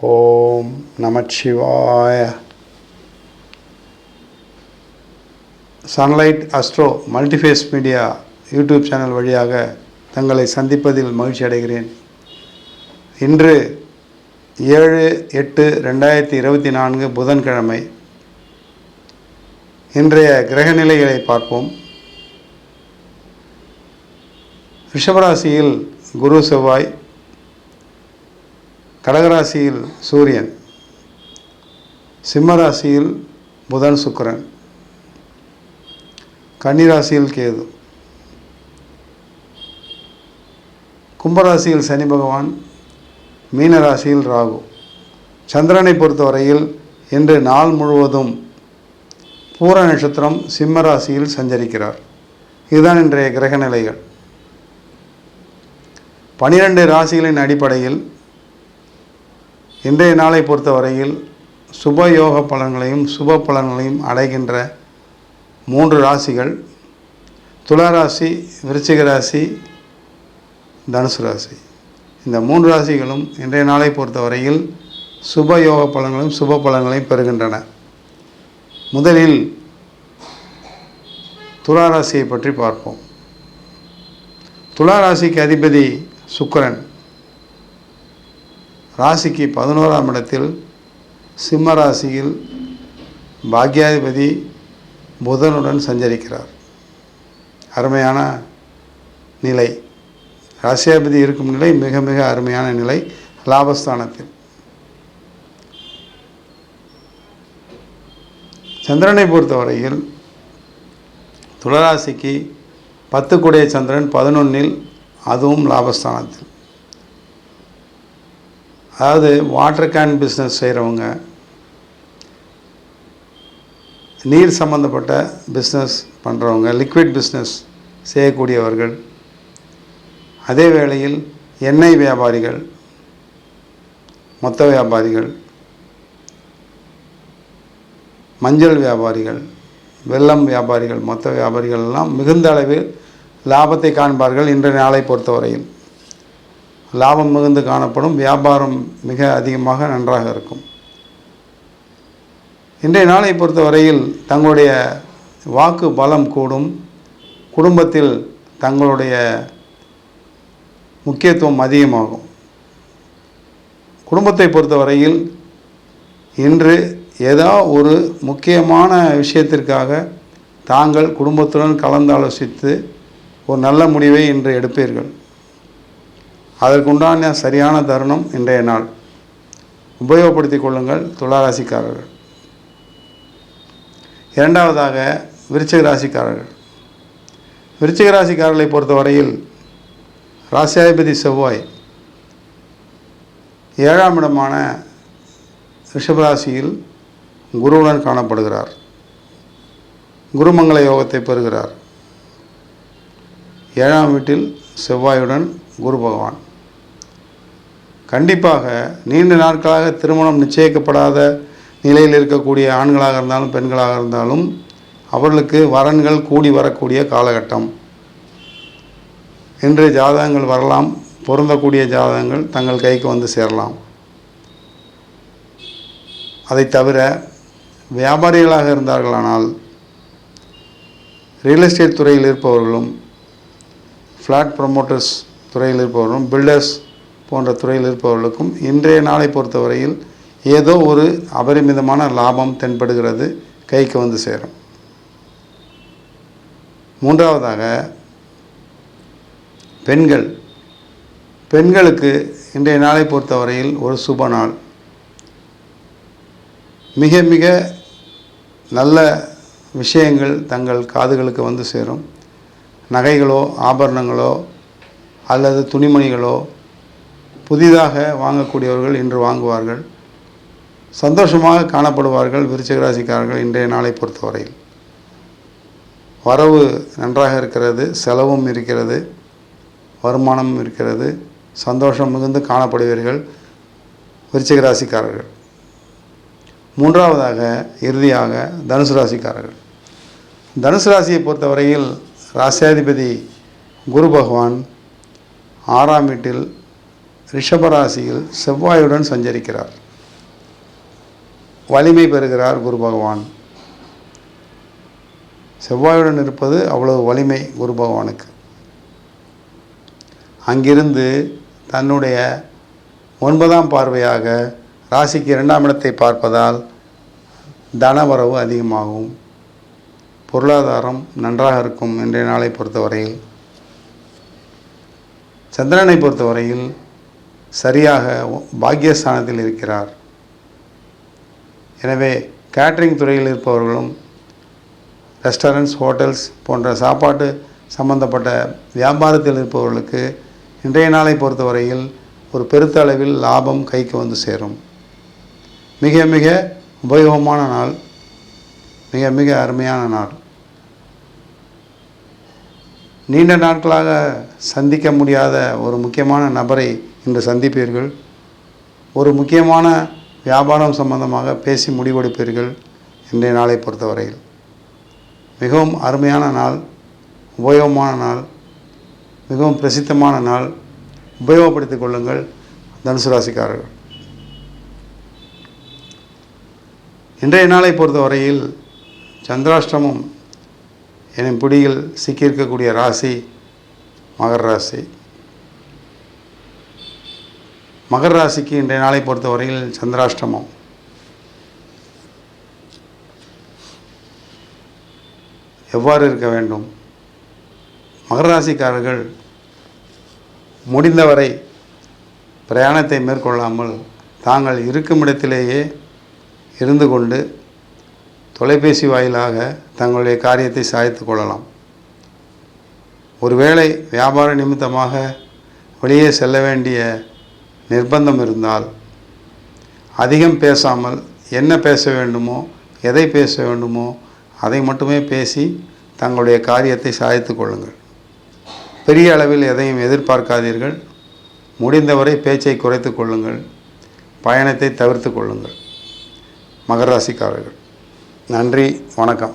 ஓம் நமச்சிவாய. Sunlight Astro Multiphase Media YouTube channel வழியாக தங்களை சந்திப்பதில் மகிழ்ச்சி அடைகிறேன். இன்று ஏழு எட்டு ரெண்டாயிரத்தி இருபத்தி நான்கு புதன்கிழமை. இன்றைய கிரகநிலைகளை பார்ப்போம். ரிஷபராசியில் குரு செவ்வாய் கடகராசியில் சூரியன் சிம்மராசியில் புதன் சுக்கிரன் கன்னிராசியில் கேது கும்பராசியில் சனி பகவான் மீனராசியில் ராகு. சந்திரனை பொறுத்தவரையில் இன்று நாள் முழுவதும் பூர நட்சத்திரம் சிம்மராசியில் சஞ்சரிக்கிறார். இதுதான் இன்றைய கிரக நிலைகள் பனிரெண்டு ராசிகளின் அடிப்படையில் இன்றைய நாளை பொறுத்தவரையில் சுப யோக பலன்களையும் சுப பலன்களையும் அடைகின்ற மூன்று ராசிகள் துளாராசி விருச்சிக ராசி தனுசு ராசி. இந்த மூன்று ராசிகளும் இன்றைய நாளை பொறுத்தவரையில் சுப யோக பலன்களையும் சுப பலன்களையும் பெறுகின்றன. முதலில் துளாராசியை பற்றி பார்ப்போம். துளாராசிக்கு அதிபதி சுக்கரன். ராசிக்கு பதினோராம் இடத்தில் சிம்ம ராசியில் பாக்யாதிபதி புதனுடன் சஞ்சரிக்கிறார். அருமையான நிலை. ராசியாதிபதி இருக்கும் நிலை மிக மிக அருமையான நிலை. லாபஸ்தானத்தில். சந்திரனை பொறுத்தவரையில் துளராசிக்கு பத்து கூடிய சந்திரன் பதினொன்றில் அதுவும் லாபஸ்தானத்தில். அதாவது வாட்டர் கேன் பிஸ்னஸ் செய்கிறவங்க நீர் சம்மந்தப்பட்ட பிஸ்னஸ் பண்ணுறவங்க லிக்விட் பிஸ்னஸ் செய்யக்கூடியவர்கள் அதே வேளையில் எண்ணெய் வியாபாரிகள் மொத்த வியாபாரிகள் மஞ்சள் வியாபாரிகள் வெல்லம் வியாபாரிகள் மொத்த வியாபாரிகள் எல்லாம் மிகுந்த அளவில் லாபத்தை காண்பார்கள் இன்றைய நாளை பொறுத்தவரையில். லாபம் மிகுந்து காணப்படும். வியாபாரம் மிக அதிகமாக நன்றாக இருக்கும். இன்றைய நாளை பொறுத்தவரையில் தங்களுடைய வாக்கு பலம் கூடும். குடும்பத்தில் தங்களுடைய முக்கியத்துவம் அதிகமாகும். குடும்பத்தை பொறுத்தவரையில் இன்று ஏதோ ஒரு முக்கியமான விஷயத்திற்காக தாங்கள் குடும்பத்துடன் கலந்தாலோசித்து ஒரு நல்ல முடிவை இன்று எடுப்பீர்கள். அதற்குண்டான சரியான தருணம் இன்றைய நாள். உபயோகப்படுத்திக் கொள்ளுங்கள் துளாராசிக்காரர்கள். இரண்டாவதாக விருச்சிக ராசிக்காரர்கள். விருச்சிக ராசிக்காரர்களை பொறுத்தவரையில் ராசியாதிபதி செவ்வாய் ஏழாம் இடமான ரிஷபராசியில் குருவுடன் காணப்படுகிறார். குருமங்கள யோகத்தை பெறுகிறார். ஏழாம் வீட்டில் செவ்வாயுடன் குரு பகவான். கண்டிப்பாக நீண்ட நாட்களாக திருமணம் நிச்சயிக்கப்படாத நிலையில் இருக்கக்கூடிய ஆண்களாக இருந்தாலும் பெண்களாக இருந்தாலும் அவர்களுக்கு வரன்கள் கூடி வரக்கூடிய காலகட்டம். இன்று ஜாதகங்கள் வரலாம் பொருந்தக்கூடிய ஜாதகங்கள் தங்கள் கைக்கு வந்து சேரலாம். அதை தவிர வியாபாரிகளாக இருந்தார்களானால் ரியல் எஸ்டேட் துறையில் இருப்பவர்களும் ஃப்ளாட் ப்ரமோட்டர்ஸ் துறையில் இருப்பவர்களும் பில்டர்ஸ் போன்ற துறையில் இருப்பவர்களுக்கும் இன்றைய நாளை பொறுத்தவரையில் ஏதோ ஒரு அபரிமிதமான லாபம் தென்படுகிறது கைக்கு வந்து சேரும். மூன்றாவதாக பெண்கள். பெண்களுக்கு இன்றைய நாளை பொறுத்தவரையில் ஒரு சுப நாள். மிக மிக நல்ல விஷயங்கள் தங்கள் காதுகளுக்கு வந்து சேரும். நகைகளோ ஆபரணங்களோ அல்லது துணிமணிகளோ புதிதாக வாங்கக்கூடியவர்கள் இன்று வாங்குவார்கள். சந்தோஷமாக காணப்படுவார்கள் விருச்சகராசிக்காரர்கள் இன்றைய நாளை பொறுத்தவரையில். வரவு நன்றாக இருக்கிறது செலவும் இருக்கிறது வருமானமும் இருக்கிறது சந்தோஷம் மிகுந்து காணப்படுவீர்கள் விருச்சிகராசிக்காரர்கள். மூன்றாவதாக இறுதியாக தனுசு ராசிக்காரர்கள். தனுசு ராசியை பொறுத்தவரையில் ராசியாதிபதி குரு பகவான் ஆறாம் வீட்டில் ரிஷபராசியில் செவ்வாயுடன் சஞ்சரிக்கிறார். வலிமை பெறுகிறார் குரு பகவான். செவ்வாயுடன் இருப்பது அவ்வளவு வலிமை குரு பகவானுக்கு. அங்கிருந்து தன்னுடைய ஒன்பதாம் பார்வையாக ராசிக்கு இரண்டாம் இடத்தை பார்ப்பதால் தனவரவு அதிகமாகும். பொருளாதாரம் நன்றாக இருக்கும் இன்றைய நாளை பொறுத்தவரையில். சந்திரனை பொறுத்தவரையில் சரியாக பாக்கியஸ்தானத்தில் இருக்கிறார். எனவே கேட்ரிங் துறையில் இருப்பவர்களும் ரெஸ்டாரண்ட்ஸ் ஹோட்டல்ஸ் போன்ற சாப்பாட்டு சம்பந்தப்பட்ட வியாபாரத்தில் இருப்பவர்களுக்கு இன்றைய நாளை பொறுத்தவரையில் ஒரு பெருத்த அளவில் லாபம் கைக்கு வந்து சேரும். மிக மிக உபயோகமான நாள். மிக மிக அருமையான நாள். நீண்ட நாட்களாக சந்திக்க முடியாத ஒரு முக்கியமான நபரை இன்று சந்திப்பீர்கள். ஒரு முக்கியமான வியாபாரம் சம்பந்தமாக பேசி முடிவெடுப்பீர்கள் இன்றைய நாளை பொறுத்தவரையில். மிகவும் அருமையான நாள் உபயோகமான நாள் மிகவும் பிரசித்தமான நாள். உபயோகப்படுத்திக் கொள்ளுங்கள் தனுசு ராசிக்காரர்கள். இன்றைய நாளை பொறுத்தவரையில் சந்திராஷ்டமம் எனும் பிடியில் சிக்கியிருக்கக்கூடிய ராசி மகர ராசி. மகர ராசிக்கு இன்றைய நாளை பொறுத்தவரையில் சந்திராஷ்டமம். எவ்வாறு இருக்க வேண்டும்? மகர ராசிக்காரர்கள் முடிந்தவரை பிரயாணத்தை மேற்கொள்ளாமல் தாங்கள் இருக்கும் இடத்திலேயே இருந்து கொண்டு தொலைபேசி வாயிலாக தங்களுடைய காரியத்தை சாய்த்து கொள்ளலாம். ஒருவேளை வியாபார நிமித்தமாக வெளியே செல்ல வேண்டிய நிர்பந்தம் இருந்தால் அதிகம் பேசாமல் என்ன பேச வேண்டுமோ எதை பேச வேண்டுமோ அதை மட்டுமே பேசி தங்களுடைய காரியத்தை சாதித்து கொள்ளுங்கள். பெரிய அளவில் எதையும் எதிர்பார்க்காதீர்கள். முடிந்தவரை பேச்சை குறைத்து கொள்ளுங்கள். பயணத்தை தவிர்த்து கொள்ளுங்கள். மகராசிக்காரர்கள் நன்றி. வணக்கம்.